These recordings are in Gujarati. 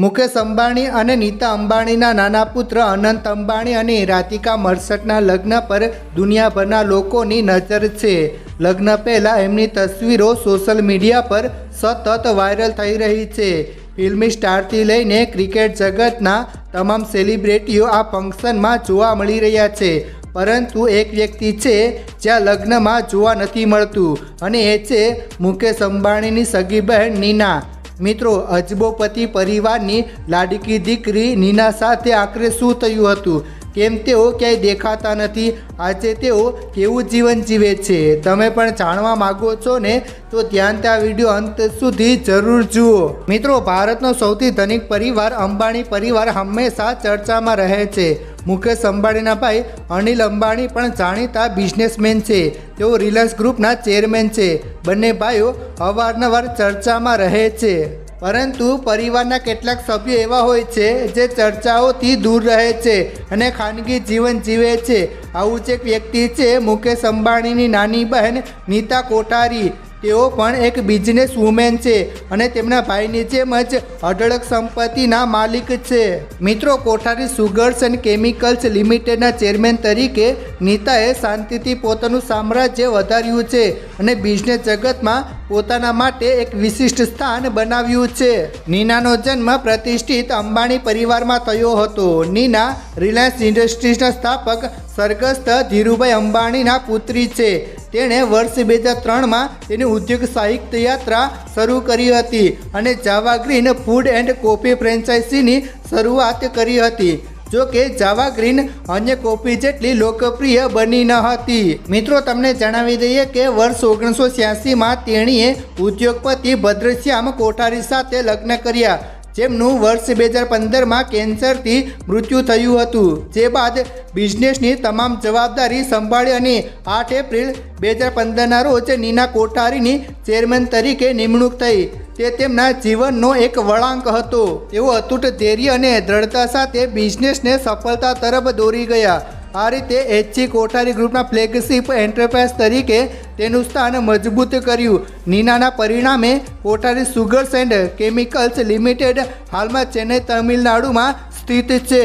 મુકેશ અંબાણી અને નીતા અંબાણીના નાના પુત્ર અનંત અંબાણી અને રાધિકા મર્સટના લગ્ન પર દુનિયાભરના લોકોની નજર છે. લગ્ન પહેલાં એમની તસવીરો સોશિયલ મીડિયા પર સતત વાયરલ થઈ રહી છે. ફિલ્મી સ્ટારથી લઈને ક્રિકેટ જગતના તમામ સેલિબ્રિટીઓ આ ફંક્શનમાં જોવા મળી રહ્યા છે. પરંતુ એક વ્યક્તિ છે જ્યાં લગ્નમાં જોવા નથી મળતું અને એ છે મુકેશ અંબાણીની સગી બહેન નીના. મિત્રો, અજબોપતિ પરિવારની લાડકી દીકરી નીના સાથે આખરે શું થયું હતું? કેમ તેઓ ક્યાંય દેખાતા નથી? આજે તેઓ કેવું જીવન જીવે છે? તમે પણ જાણવા માગો છો ને? તો ધ્યાનથી આ વીડિયો અંત સુધી જરૂર જુઓ. મિત્રો, ભારતનો સૌથી ધનિક પરિવાર અંબાણી પરિવાર હંમેશા ચર્ચામાં રહે છે. મુકેશ અંબાણીના ભાઈ અનિલ અંબાણી પણ જાણીતા બિઝનેસમેન છે. તેઓ રિલાયન્સ ગ્રુપના ચેરમેન છે. બંને ભાઈઓ અવારનવાર ચર્ચામાં રહે છે. પરંતુ પરિવારના કેટલાક સભ્યો એવા હોય છે જે ચર્ચાઓથી દૂર રહે છે અને ખાનગી જીવન જીવે છે. આવું જ એક વ્યક્તિ છે મુકેશ અંબાણીની નાની બહેન નીતા કોઠારી તેઓ પણ એક બિઝનેસ વુમેન છે અને તેમના ભાઈની જેમ જ અઢળક સંપત્તિના માલિક છે. મિત્રો, કોઠારી સુગર્સ એન્ડ કેમિકલ્સ લિમિટેડના ચેરમેન તરીકે નીતાએ શાંતિથી પોતાનું સામ્રાજ્ય વધાર્યું છે અને બિઝનેસ જગતમાં પોતાના માટે એક વિશિષ્ટ સ્થાન બનાવ્યું છે. નીનાનો જન્મ પ્રતિષ્ઠિત અંબાણી પરિવારમાં થયો હતો. નીના રિલાયન્સ ઇન્ડસ્ટ્રીઝના સ્થાપક સ્વર્ગસ્થ ધીરુભાઈ અંબાણીના પુત્રી છે. તેણે વર્ષ બે હજાર ત્રણમાં તેની ઉદ્યોગ સાહિત્ય યાત્રા શરૂ કરી હતી અને Java green food and coffee ફ્રેન્ચાઇઝીની શરૂઆત કરી હતી. જો કે જાવા ગ્રીન અન્ય કોફી જેટલી લોકપ્રિય બની ન હતી. મિત્રો, તમને જણાવી દઈએ કે વર્ષ ઓગણીસો છ્યાસીમાં તેણીએ ઉદ્યોગપતિ ભદ્રશ્યામ કોઠારી સાથે લગ્ન કર્યા. જેમનું વર્ષ બે હજાર પંદરમાં કેન્સરથી મૃત્યુ થયું હતું. જે બાદ બિઝનેસની તમામ જવાબદારી સંભાળી અને આઠ એપ્રિલ બે હજાર પંદરના રોજ નીના કોઠારીની ચેરમેન તરીકે નિમણૂક થઈ. તે તેમના જીવનનો એક વળાંક હતો. તેઓ અતૂટ ધૈર્ય અને દ્રઢતા સાથે બિઝનેસને સફળતા તરફ દોરી ગયા. આ રીતે એચસી કોઠારી ગ્રુપના ફ્લેગશિપ એન્ટરપ્રાઇઝ તરીકે તેનું સ્થાન મજબૂત કર્યું. નીનાના પરિણામે Kothari sugars and chemicals limited હાલમાં ચેન્નઈ તમિલનાડુમાં સ્થિત છે.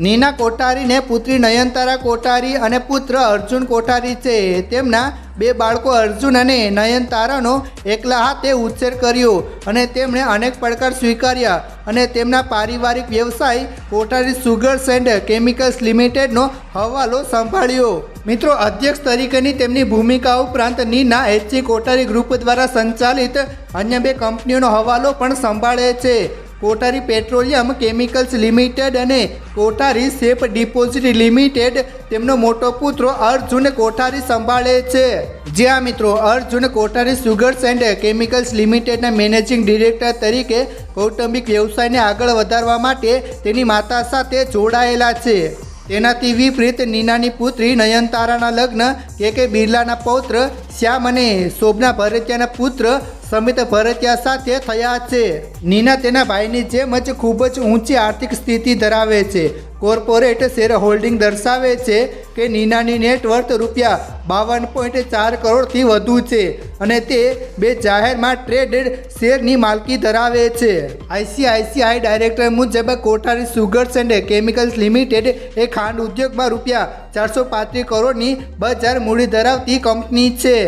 નીના કોઠારીને પુત્રી નયનતારા કોઠારી અને પુત્ર અર્જુન કોઠારી છે. તેમના બે બાળકો અર્જુન અને નયનતારાનો એકલા હાથે ઉછેર કર્યો અને તેમણે અનેક પડકાર સ્વીકાર્યા અને તેમના પારિવારિક વ્યવસાય કોઠારી સુગર્સ એન્ડ કેમિકલ્સ લિમિટેડનો હવાલો સંભાળ્યો. મિત્રો, અધ્યક્ષ તરીકેની તેમની ભૂમિકા ઉપરાંત નીના એચસી કોઠારી ગ્રુપ દ્વારા સંચાલિત અન્ય બે કંપનીઓનો હવાલો પણ સંભાળે છે. કોઠારી પેટ્રોલિયમ કેમિકલ્સ લિમિટેડ અને કોઠારી સેફ ડિપોઝિટ લિમિટેડ તેમનો મોટો પુત્ર અર્જુન કોઠારી સંભાળે છે. જ્યાં મિત્રો. Arjun Kothari sugars and chemicals લિમિટેડના મેનેજિંગ ડિરેક્ટર તરીકે કૌટુંબિક વ્યવસાયને આગળ વધારવા માટે તેની માતા સાથે જોડાયેલા છે. તેનાથી વિપરીત નીનાની પુત્રી નયનતારાના લગ્ન કે કે બિરલાના પૌત્ર શ્યામ અને શોભના ભરતિયાના પુત્ર સમિત ભરતિયા સાથે થયા છે. નીના તેના ભાઈની જેમ જ ખૂબ જ ઊંચી આર્થિક સ્થિતિ ધરાવે છે. કોર્પોરેટ શેર હોલ્ડિંગ દર્શાવે છે કે નીનાની નેટવર્થ રૂપિયા બાવન પોઈન્ટ ચાર કરોડથી વધુ છે અને તે બે જાહેરમાં ટ્રેડેડ શેરની માલકી ધરાવે છે. આઈસીઆઈસીઆઈ ડાયરેક્ટર મુજબ Kothari sugars and chemicals limited એ ખાંડ ઉદ્યોગમાં રૂપિયા ચારસો પાંત્રીસ કરોડની બજાર મૂડી ધરાવતી કંપની છે.